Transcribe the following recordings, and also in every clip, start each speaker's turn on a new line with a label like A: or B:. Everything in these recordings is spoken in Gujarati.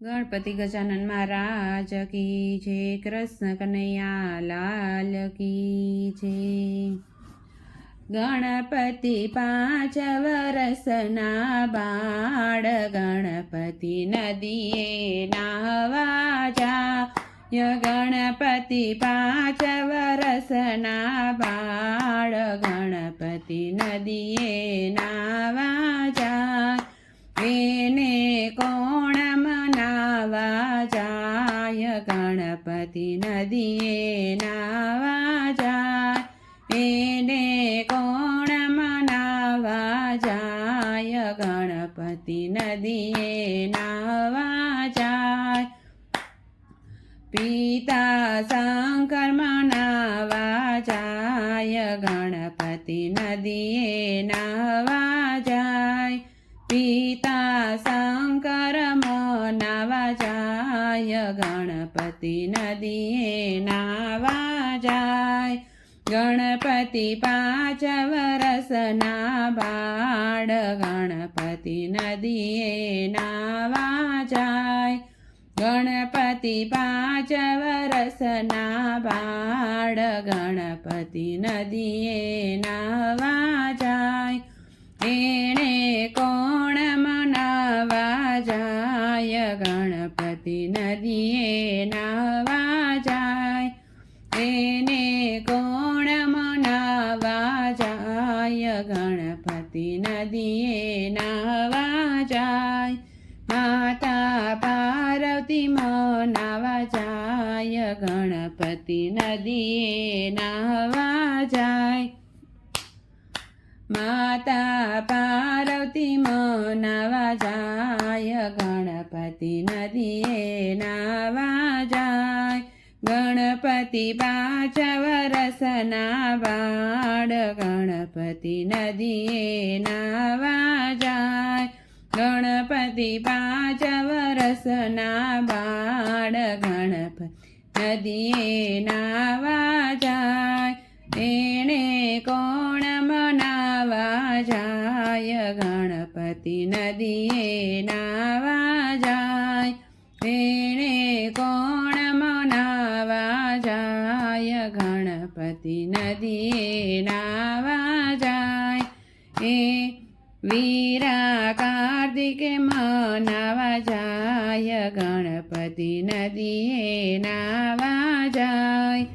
A: ગણપતિ ગજાનન મહારાજ કી જે કૃષ્ણ કનૈયા લાલ કી જે ગણપતિ પાંચ વરસના બાળ ગણપતિ નદીએ નાહવા જા ગણપતિ પાંચ વરસના બાળ ગણપતિ નદીએ નાવા ગણપતિ નદીએ નાવા જાય એને કોણ મનાવા જાય ગણપતિ નદીએ નાવા જાય પિતા શંકર મનાવા જાય ગણપતિ નદીએ નાવા જાય પિતા જાય ગણપતિ નદીએ નાવા જાય. ગણપતિ પાંચ વરસના બાળ ગણપતિ નદીએ નાવા જાય. ગણપતિ પાંચ વરસના બાળ ગણપતિ નદીએ નાવા જાય. એણે નદીએ નાવા જાય માતા પાર્વતી મનાવા જાય ગણપતિ નદીએ નાવા જાય માતા પાર્વતી મનાવા જાય ગણપતિ નદીએ નાવા ગણપતિ પાંચ વરસના બાળ ગણપતિ નદીએ નાવા જાય. ગણપતિ પાંચ વરસના બાળ ગણપતિ નદીએ નાવા જાય. એણે કોણ મનાવા જાય? ગણપતિ નદીએ નાવા નદીએ નાવા જાય એ વીરા કાર્તિકે મનાવા જાય ગણપતિ નદીએ નાવા જાય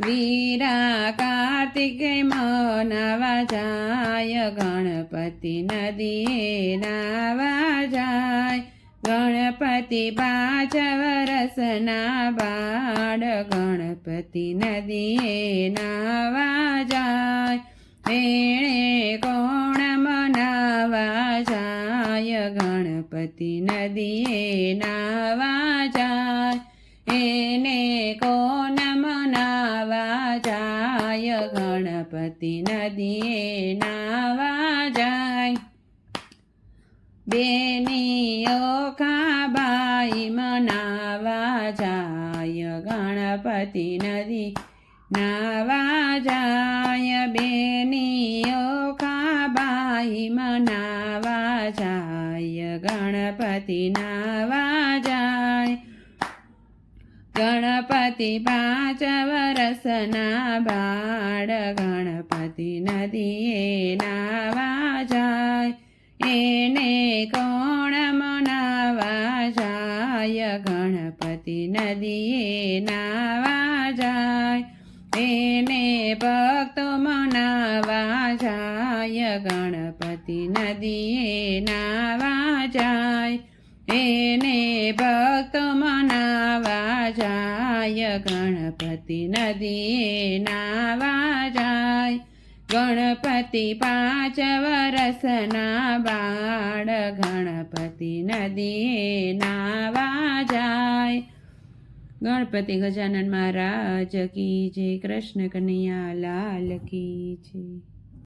A: વીરા કાર્તિકે મનાવા જાય ગણપતિ નદીએ નાવા જાય ગણપતિ પાંચ વરસના બાળ ગણપતિ નદીએ નાવા જાય. એણે કોણ મનાવા જાય? ગણપતિ નદીએ નાવા જાય. એને કોણ મનાવા જાય? ગણપતિ નદીએ નાવા જાય. બેનીઓ કાબાઈ મનાવા જાય, ગણપતિ નદી નાવા જાય, બેનીઓ કાબાઈ મનાવા જાય, ગણપતિ નાવા જાય. ગણપતિ પાંચ વરસના બાળ, ગણપતિ નદીએ નાવા નદીએ નાવા જાય. એને ભક્તો મનાવા જાય. ગણપતિ નદીએ નાવા જાય. એને ભક્તો મનાવા જાય. ગણપતિ નદીએ નાવા જાય. ગણપતિ પાંચ વરસના બાળ ગણપતિ નદીએ નાવા ગણપતિ ગજાનન મહારાજ કી જય કૃષ્ણ કનૈયા લાલ કી જય.